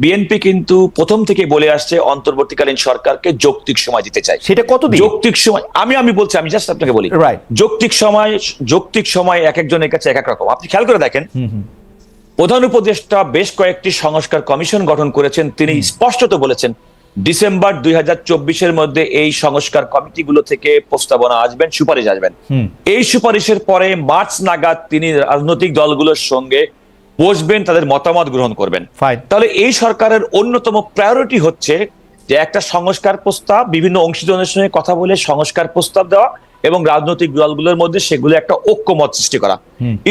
BNP কিন্তু প্রথম থেকে বলে আসছে অন্তর্বর্তীকালীন সরকারকে যৌক্তিক সময় দিতে চাই। সেটা কতদিন? যৌক্তিক সময় আমি আমি বলছি আমি জাস্ট আপনাকে বলি. যৌক্তিক সময় যৌক্তিক সময় এক একজনের কাছে এক এক রকম। আপনি খেয়াল করে দেখেন প্রধান উপদেষ্টা বেশ কয়েকটি সংস্কার কমিশন গঠন করেছেন। তিনি স্পষ্টত বলেছেন ডিসেম্বর দুই হাজার চব্বিশের মধ্যে এই সংস্কার কমিটিগুলো থেকে প্রস্তাবনা আসবেন সুপারিশ আসবেন। এই সুপারিশের পরে মার্চ নাগাদ তিনি রাজনৈতিক দলগুলোর সঙ্গে বসবেন তাদের মতামত গ্রহণ করবেন। তাহলে এই সরকারের অন্যতম প্রায়োরিটি হচ্ছে যে একটা সংস্কার প্রস্তাব বিভিন্ন অংশীজনের সঙ্গে কথা বলে সংস্কার প্রস্তাব দেওয়া এবং রাজনৈতিক দলগুলোর মধ্যে সেগুলো একটা ঐক্যমত সৃষ্টি করা।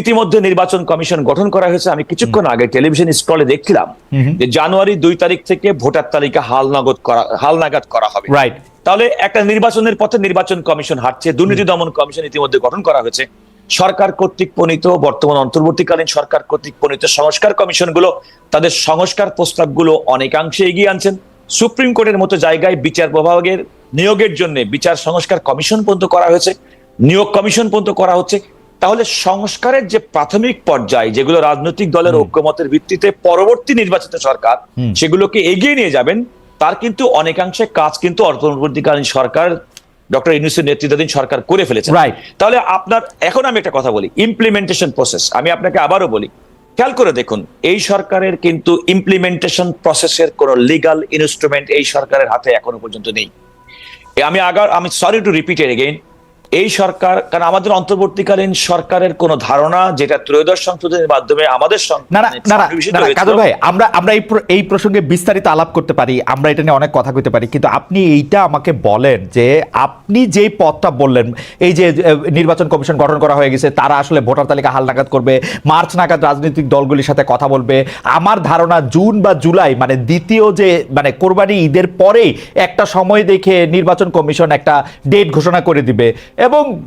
ইতিমধ্যে নির্বাচন কমিশন গঠন করা হয়েছে। আমি কিছুক্ষণ আগে টেলিভিশন স্ক্রলে দেখছিলাম যে জানুয়ারি দুই তারিখ থেকে ভোটার তালিকা হালনাগদ করা হালনাগাদ করা হবে। রাইট তাহলে একটা নির্বাচনের পথে নির্বাচন কমিশন হাঁটছে দুর্নীতি দমন কমিশন ইতিমধ্যে গঠন করা হয়েছে। সরকার কর্তৃক প্রণীত বর্তমান অন্তর্বর্তীকালীন সরকার কর্তৃক প্রণীত সংস্কার কমিশনগুলো তাদের সংস্কার প্রস্তাবগুলো অনেকাংশে এগিয়ে আনছেন। সুপ্রিম কোর্টের মতো জায়গায় বিচার বিভাগের নিয়োগের জন্য বিচার সংস্কার কমিশন পর্যন্ত করা হয়েছে নিয়োগ কমিশন পর্যন্ত করা হচ্ছে। তাহলে সংস্কারের যে প্রাথমিক পর্যায় যেগুলো রাজনৈতিক দলের ঐক্যমতের ভিত্তিতে পরবর্তী নির্বাচিত সরকার সেগুলোকে এগিয়ে নিয়ে যাবেন তার কিন্তু অনেকাংশে কাজ কিন্তু অন্তর্বর্তীকালীন সরকার ডক্টর ইউনুসের নেতৃত্বাধীন সরকার করে ফেলেছে. তাহলে আপনার এখন আমি একটা কথা বলি ইমপ্লিমেন্টেশন প্রসেস আমি আপনাকে আবারও বলি খেয়াল করে দেখুন এই সরকারের কিন্তু ইমপ্লিমেন্টেশন প্রসেসের কোন লিগাল ইনস্ট্রুমেন্ট এই সরকারের হাতে এখনও পর্যন্ত নেই আমি আগার আমি সরি টু রিপিট এর এগেইন এই সরকার কারণ আমাদের অন্তর্বর্তীকালীন সরকারের কোন ধারণা যেটা ত্রয়োদশ সংশোধনের মাধ্যমে আমাদের সং- না না না না, সন্নিবেশিত না, না, হয়েছিল। কাজল ভাই আমরা আমরা এই এই প্রসঙ্গে বিস্তারিত আলাপ করতে পারি আমরা এটা নিয়ে অনেক কথা কইতে পারি কিন্তু আপনি এইটা আমাকে বলেন যে আপনি যেই পথটা বললেন এই যে নির্বাচন কমিশন গঠন করা হয়ে গেছে তারা আসলে ভোটার তালিকা হালনাগাদ করবে মার্চ নাগাদ রাজনৈতিক দলগুলির সাথে কথা বলবে আমার ধারণা জুন বা জুলাই মানে দ্বিতীয় যে মানে কোরবানি ঈদের পরেই একটা সময় দেখে নির্বাচন কমিশন একটা ডেট ঘোষণা করে দিবে এবং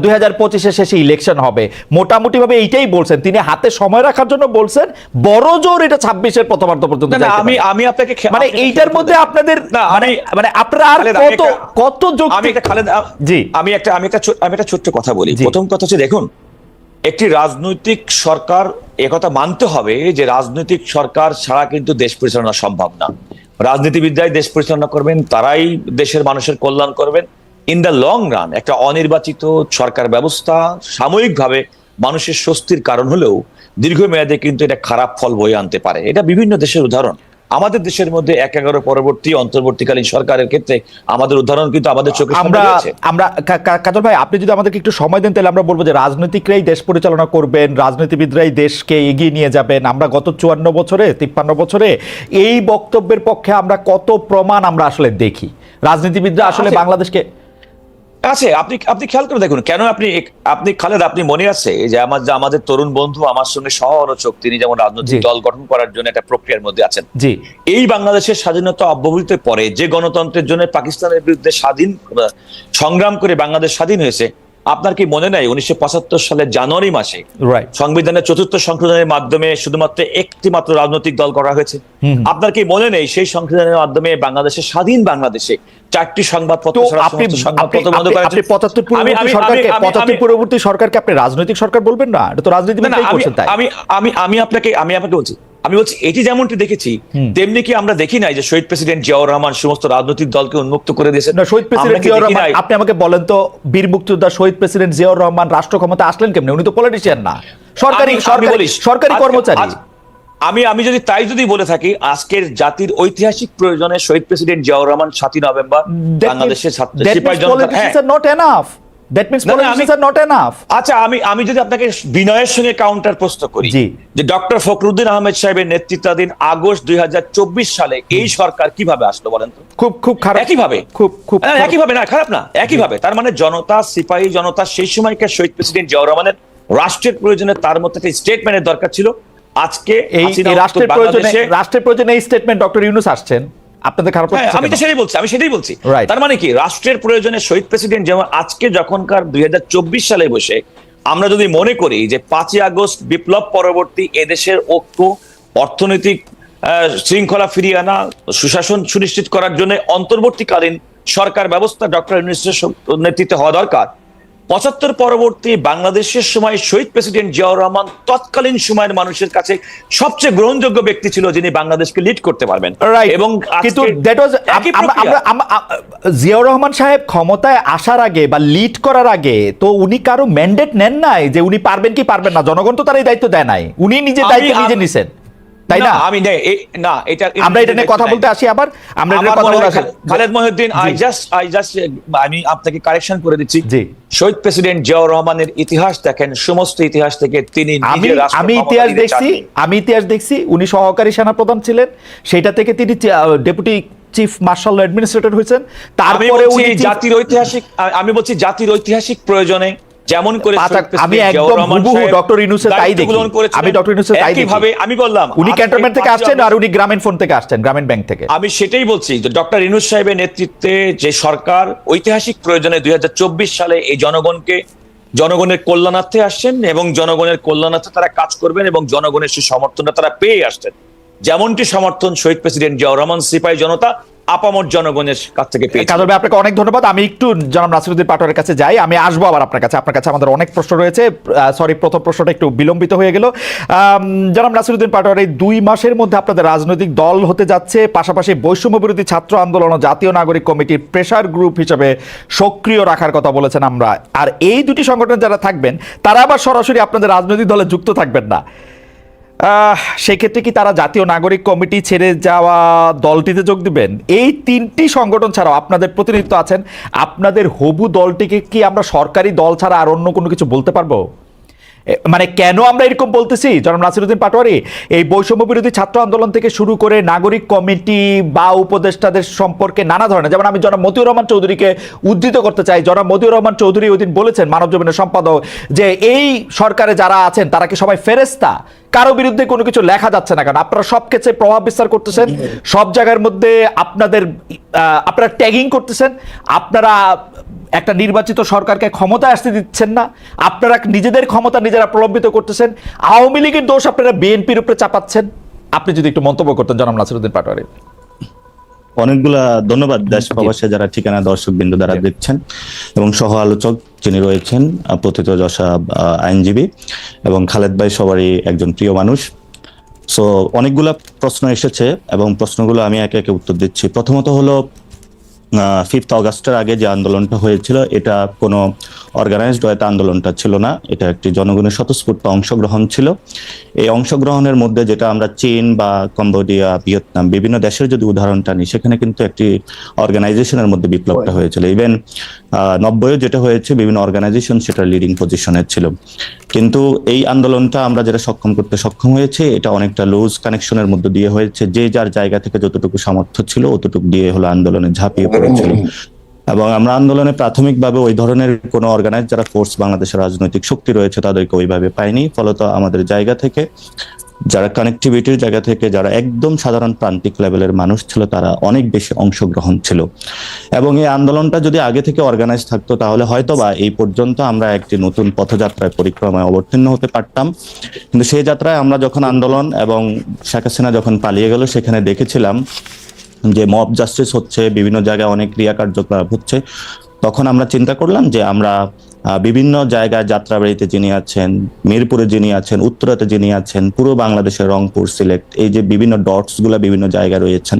দুই হাজার পঁচিশের শেষে ইলেকশন হবে। মোটামুটি ভাবে এইটাই বলছেন। তিনি হাতে সময় রাখার জন্য বলছেন বড় জোর এটা ছাব্বিশের প্রথমার্ধ পর্যন্ত আমি আমি আপনাকে মানে এইটার মধ্যে আপনাদের মানে মানে আপনারা আর কত একটা- কত আমি একটা খালেদ জি। আমি একটা আমি একটা আমি একটা ছোট্ট কথা বলি। প্রথম কথা হচ্ছে দেখুন একটি রাজনৈতিক সরকার একথা মানতে হবে যে রাজনৈতিক সরকার ছাড়া কিন্তু দেশ পরিচালনা সম্ভব না। রাজনীতিবিদরাই দেশ পরিচালনা করবেন তারাই দেশের মানুষের কল্যাণ করবেন। ইন দ্য লং রান একটা অনির্বাচিত সরকার ব্যবস্থা সাময়িকভাবে মানুষের স্বস্তির কারণ হলেও দীর্ঘমেয়াদে কিন্তু এটা খারাপ ফল বয়ে আনতে পারে। এটা বিভিন্ন দেশের উদাহরণ। আমাদের দেশের মধ্যে এক এগারো পরবর্তী অন্তর্বর্তীকালীন সরকারের ক্ষেত্রে আমাদের উদাহরণ কিন্তু আমাদের চোখে আমরা আমরা কাজল ভাই আপনি যদি আমাদেরকে একটু সময় দেন তাহলে আমরা বলব যে রাজনৈতিকরাই দেশ পরিচালনা করবেন রাজনীতিবিদরাই দেশকে এগিয়ে নিয়ে যাবেন। আমরা গত চুয়ান্ন বছরে তিপ্পান্ন বছরে এই বক্তব্যের পক্ষে আমরা কত প্রমাণ আমরা আসলে দেখি। রাজনীতিবিদরা আসলে বাংলাদেশকে আছে আপনি আপনি খেয়াল করে দেখুন কেন আপনি আপনি খালেদ আপনি মনে আছে যে আমার যে আমাদের তরুণ বন্ধু আমার সঙ্গে সহ আলোচক তিনি যেমন রাজনৈতিক দল গঠন করার জন্য একটা প্রক্রিয়ার মধ্যে আছেন। জি। এই বাংলাদেশের স্বাধীনতা অব্যবহিত পরে যে গণতন্ত্রের জন্য পাকিস্তানের বিরুদ্ধে স্বাধীন সংগ্রাম করে বাংলাদেশ স্বাধীন হয়েছে আপনার কি মনে নাই? উনিশশো পঁচাত্তর সালের জানুয়ারি মাসে সংবিধানের চতুর্থ সংশোধনের মাধ্যমে শুধুমাত্র একটি মাত্র রাজনৈতিক দল করা হয়েছে। আপনার কি মনে নেই সেই সংশোধনের মাধ্যমে বাংলাদেশের স্বাধীন বাংলাদেশে চারটি সংবাদপত্র আপনি। পঁচাত্তর সরকারকে আপনি রাজনৈতিক সরকার বলবেন না? এটা তো আমি আমি আমি আমি আপনাকে আমি আপনাকে বলছি আমি বলছি এটি যেমনটি দেখেছি তেমনি কি আমরা দেখি নাই যে শহীদ প্রেসিডেন্ট জিয়াউর রহমান সমস্ত রাজনৈতিক দলকে উন্মুক্ত করে দিয়েছেন? না শহীদ প্রেসিডেন্ট জিয়াউর রহমান আপনি আমাকে বলেন তো বীর মুক্তিযোদ্ধা শহীদ প্রেসিডেন্ট জিয়াউর রহমান রাষ্ট্র ক্ষমতা আসলেন কেমনে? উনি তো পলিটিশিয়ান না। সরকারি সরকারি সরকারি কর্মচারী। আমি আমি যদি তাই যদি বলে থাকি আজকের জাতির ঐতিহাসিক প্রয়োজনে শহীদ প্রেসিডেন্ট জিয়াউর রহমান সাতই নভেম্বর বাংলাদেশের ছাত্র that means politicians are not enough আচ্ছা আমি আমি যদি আপনাকে বিনয়ের সঙ্গে কাউন্টার প্রশ্ন করি। যে ডক্টর ফখরুদ্দিন আহমেদ সাহেবের নেতৃত্বাধীন আগস্ট দুই সালে এই সরকার কীভাবে আসলো বলেন তো? খুব খুব খারাপ। একইভাবে? খুব খুব না, খারাপ। একইভাবে না খারাপ না একইভাবে। তার মানে জনতা সিপাহী জনতা সেই সময়কার শহীদ প্রেসিডেন্ট জিয়াউর রহমানের রাষ্ট্রের প্রয়োজনে তার মধ্যে একটা স্টেটমেন্টের দরকার ছিল। আজকে এই রাষ্ট্রের প্রয়োজনে রাষ্ট্রের প্রয়োজনে এই স্টেটমেন্ট ডক্টর ইউনুস আসছেন। আপনাদের খারাপ হ্যাঁ, লাগছে আমি তো সেটাই বলছি আমি সেটাই বলছি। তার মানে কি? রাষ্ট্রের প্রয়োজনে শহীদ প্রেসিডেন্ট যেমন আজকে যখনকার দুই সালে বসে আমরা যদি মনে করি যে পাঁচই আগস্ট বিপ্লব পরবর্তী এদেশের ঐক্য অর্থনৈতিক আহ, শৃঙ্খলা ফিরিয়ে আনা সুশাসন সুনিশ্চিত করার জন্য অন্তর্বর্তীকালীন সরকার ব্যবস্থা ডক্টর নেতৃত্বে হওয়া দরকার পঁচাত্তর পরবর্তী বাংলাদেশের সময় শহীদ প্রেসিডেন্ট জিয়াউর রহমান তৎকালীন সময়ের মানুষের কাছে সবচেয়ে গ্রহণযোগ্য ব্যক্তি ছিল যিনি বাংলাদেশকে লিড করতে পারবেন। এবং কিন্তু দ্যাট ওয়াজ জিয়াউর রহমান সাহেব ক্ষমতায় আসার আগে বা লিড করার আগে তো উনি কারও ম্যান্ডেট নেন নাই যে উনি পারবেন কি পারবেন না? জনগণ তো তার এই দায়িত্ব দেয় নাই। উনি নিজে দায়িত্ব নিজে নিছেন। তাই না আমি না এটা আমরা এটা নিয়ে কথা বলতে আসি আবার আমরা এটা কথা বলতে আসি। Khaled Mohiuddin I just I just আমি আপনাকে কারেকশন করে দিচ্ছি। জি। শহীদ প্রেসিডেন্ট জিয়াউর রহমানের ইতিহাস দেখেন সমস্ত ইতিহাস থেকে তিনি আমি আমি ইতিহাস দেখছি আমি ইতিহাস দেখছি উনি সহকারী সেনাপ্রধান ছিলেন সেটা থেকে তিনি ডেপুটি চিফ মার্শাল অ্যাডমিনিস্ট্রেটর হয়েছেন তারপরে উনি জাতির ঐতিহাসিক আমি বলছি জাতির ঐতিহাসিক প্রয়োজনে যেমন করে আমি একদম হুবহু ডক্টর ইউনূসের তাই দেখি। আমি ডক্টর ইউনূসের তাই দেখি। একইভাবে আমি বললাম উনি ক্যান্টনমেন্ট থেকে আসছেন আর উনি গ্রামীণ ফোন থেকে আসছেন গ্রামীণ ব্যাংক থেকে আমি সেটাই বলছি যে ডক্টর ইনুস সাহেবের নেতৃত্বে যে সরকার ঐতিহাসিক প্রয়োজনে দুই হাজার চব্বিশ সালে এই জনগণকে জনগণের কল্যাণার্থে আসছেন এবং জনগণের কল্যাণার্থে তারা কাজ করবেন এবং জনগণের সেই সমর্থনটা তারা পেয়ে আসছেন যেমনটি সমর্থন শহীদ প্রেসিডেন্ট জিয়াউর রহমান সিপাহী জনতা আপামর জনগণের কাছ থেকে পেয়েছে। কাজল ভাই, আপনাকে অনেক ধন্যবাদ। আমি একটু জনাব নাসিরুদ্দিন পাটোয়ারের কাছে যাই। আমি আসব আবার আপনার কাছে। আপনার কাছে আমাদের অনেক প্রশ্ন রয়েছে। সরি প্রথম প্রশ্নটা একটু বিলম্বিত হয়ে গেল। জনাব নাসিরুদ্দিন পাটোয়ার এই দুই মাসের মধ্যে আপনাদের রাজনৈতিক দল হতে যাচ্ছে। পাশাপাশি বৈষম্য বিরোধী ছাত্র আন্দোলন ও জাতীয় নাগরিক কমিটির প্রেসার গ্রুপ হিসেবে সক্রিয় রাখার কথা বলেছেন আমরা। আর এই দুটি সংগঠন যারা থাকবেন, তারা আবার সরাসরি আপনাদের রাজনৈতিক দলে যুক্ত থাকবেন না। সেক্ষেত্রে কি তারা জাতীয় নাগরিক কমিটি ছেড়ে যাওয়া দলটিতে যোগ দিবেন? এই তিনটি সংগঠন ছাড়াও আপনাদের প্রতিনিধিত্ব আছেন। আপনাদের হবু দলটিকে কি আমরা সরকারি দল ছাড়া আর অন্য কোনো কিছু বলতে পারব? মানে কেন আমরা এরকম বলতেছি? জনাব নাসিরুদ্দিন পাটোয়ারি, এই বৈষম্য বিরোধী ছাত্র আন্দোলন থেকে শুরু করে নাগরিক কমিটি বা উপদেষ্টাদের সম্পর্কে নানা ধরনের, যেমন আমি জনাব মতিউর রহমান চৌধুরীকে উদ্ধৃত করতে চাই। জনাব মতিউর রহমান চৌধুরী ওই দিন বলেছেন মানব জীবনের সম্পাদক যে এই সরকারে যারা আছেন, তারা কি সবাই ফেরেস্তা কারও বিরুদ্ধে কোনো কিছু লেখা যাচ্ছে না কারণ আপনারা সব ক্ষেত্রে প্রভাব বিস্তার করতেছেন। সব জায়গার মধ্যে আপনাদের আপনারা ট্যাগিং করতেছেন। আপনারা একটা নির্বাচিত সরকারকে ক্ষমতা আসতে দিচ্ছেন না। আপনারা নিজেদের ক্ষমতা নিজেরা প্রলম্বিত করতেছেন। আওয়ামী লীগের দোষ আপনারা বিএনপির উপরে চাপাচ্ছেন। আপনি যদি একটু মন্তব্য করতেন জনাম নাসিরুদ্দিন পাটোয়ারি অনেকগুলা ধন্যবাদ দেশ প্রবাসে যারা ঠিকানা দর্শক বিন্দু দ্বারা দেখছেন এবং সহ আলোচক যিনি রয়েছেন প্রথিত যশা আইনজীবী এবং খালেদ ভাই সবারই একজন প্রিয় মানুষ। সো অনেকগুলা প্রশ্ন এসেছে এবং প্রশ্নগুলো আমি একে একে উত্তর দিচ্ছি। প্রথমত হলো ফিফথ অগাস্টের আগে যে আন্দোলনটা হয়েছিল এটা কোনো অর্গানাইজড হয়তো আন্দোলনটা ছিল না। এটা একটি জনগণের স্বতঃস্ফূর্ত অংশগ্রহণ ছিল। এই অংশগ্রহণের মধ্যে যেটা আমরা চীন বা কম্বোডিয়া ভিয়েতনাম বিভিন্ন দেশের যদি উদাহরণটা নিই সেখানে কিন্তু একটি অর্গানাইজেশনের মধ্যে বিপ্লবটা হয়েছিল। ইভেন নব্বইও যেটা হয়েছে বিভিন্ন অর্গানাইজেশন সেটা লিডিং পজিশনে ছিল। কিন্তু এই আন্দোলনটা আমরা যেটা সক্ষম করতে সক্ষম হয়েছে এটা অনেকটা লুজ কানেকশনের মধ্যে দিয়ে হয়েছে। যে যার জায়গা থেকে যতটুকু সামর্থ্য ছিল অতটুকু দিয়ে হলো আন্দোলনে ঝাঁপিয়ে পড়েছিল। এবং আমরা আন্দোলনে প্রাথমিকভাবে ওই ধরনের কোনো অর্গানাইজ যারা ফোর্স বাংলাদেশের রাজনৈতিক শক্তি রয়েছে তাদেরকে ওইভাবে পাইনি। ফলত আমাদের জায়গা থেকে, যারা কানেক্টিভিটির জায়গা থেকে, যারা একদম সাধারণ প্রান্তিক লেভেলের মানুষ ছিল, তারা অনেক বেশি অংশগ্রহণ ছিল। এবং এই আন্দোলনটা যদি আগে থেকে অর্গানাইজ থাকতো, তাহলে হয়তো বা এই পর্যন্ত আমরা একটি নতুন পথযাত্রায় পরিক্রমায় অবতীর্ণ হতে পারতাম। কিন্তু সেই যাত্রায় আমরা যখন আন্দোলন এবং শেখ হাসিনা যখন পালিয়ে গেল, সেখানে দেখেছিলাম যে মব জাস্টিস হচ্ছে, বিভিন্ন জায়গায় অনেক ক্রিয়া কার্যকলাপ হচ্ছে, তখন আমরা চিন্তা করলাম যে আমরা বিভিন্ন জায়গায় যাত্রাবাড়িতে যিনি আছেন মিরপুরে যিনি আছেন উত্তরাতে যিনি আছেন পুরো বাংলাদেশের রংপুর সিলেক্ট এই যে বিভিন্ন ডটসগুলা বিভিন্ন জায়গায় রয়েছেন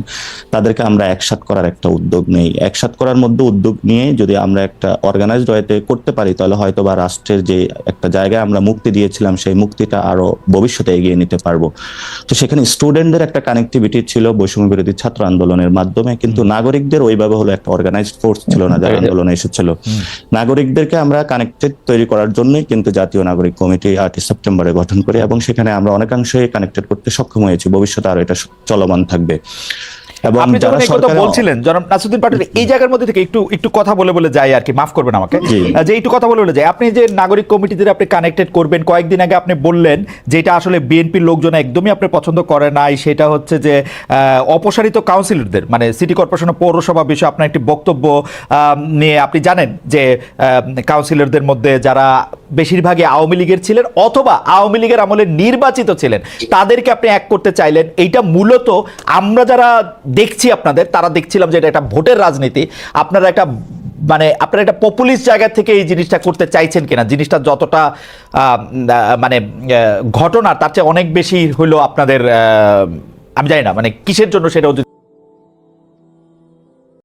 তাদেরকে আমরা একসাথ করার একটা উদ্যোগ নেই। একসাথ করার মধ্যে উদ্যোগ নিয়ে যদি আমরা একটা অর্গানাইজড ওয়েতে করতে পারি তাহলে হয়তো বা রাষ্ট্রের যে একটা জায়গায় আমরা মুক্তি দিয়েছিলাম সেই মুক্তিটা আরও ভবিষ্যতে এগিয়ে নিতে পারব। তো সেখানে স্টুডেন্টদের একটা কানেক্টিভিটি ছিল বৈষম্য বিরোধী ছাত্র আন্দোলনের মাধ্যমে কিন্তু নাগরিকদের ওইভাবে হলো একটা অর্গানাইজড ফোর্স ছিল না যারা আন্দোলনে এসেছিল। নাগরিকদেরকে আমরা কানেক্টেড তৈরি করার জন্যই কিন্তু জাতীয় নাগরিক কমিটি আটই সেপ্টেম্বরে গঠন করে এবং সেখানে আমরা অনেকাংশে কানেক্টেড করতে সক্ষম হয়েছি। ভবিষ্যতে আরও এটা চলমান থাকবে। এবং আপনি যারা যখন এই কথা বলছিলেন জনাব নাসিরুদ্দিন পাটোয়ারি এই জায়গার মধ্যে থেকে একটু একটু কথা বলে বলে যাই আর কি মাফ করবেন আমাকে। যে একটু কথা বলে বলে যাই আপনি যে নাগরিক কমিটিদের আপনি কানেক্টেড করবেন কয়েকদিন আগে আপনি বললেন যেটা আসলে বিএনপির লোকজন একদমই আপনি পছন্দ করে নাই সেটা হচ্ছে যে অপসারিত কাউন্সিলরদের মানে সিটি কর্পোরেশন পৌরসভা বিষয়ে আপনার একটি বক্তব্য নিয়ে আপনি জানেন যে কাউন্সিলরদের মধ্যে যারা বেশিরভাগই আওয়ামী লীগের ছিলেন অথবা আওয়ামী লীগের আমলে নির্বাচিত ছিলেন তাদেরকে আপনি এক করতে চাইলেন। এইটা মূলত আমরা যারা দেখছি আপনাদের, তারা দেখছিলাম যে এটা একটা ভোটের রাজনীতি। আপনারা একটা মানে আপনারা একটা পপুলিস্ট জায়গা থেকে এই জিনিসটা করতে চাইছেন কিনা? জিনিসটা যতটা মানে ঘটনা তার চেয়ে অনেক বেশি হলো আপনাদের আমি জানি না মানে কিসের জন্য সেটাও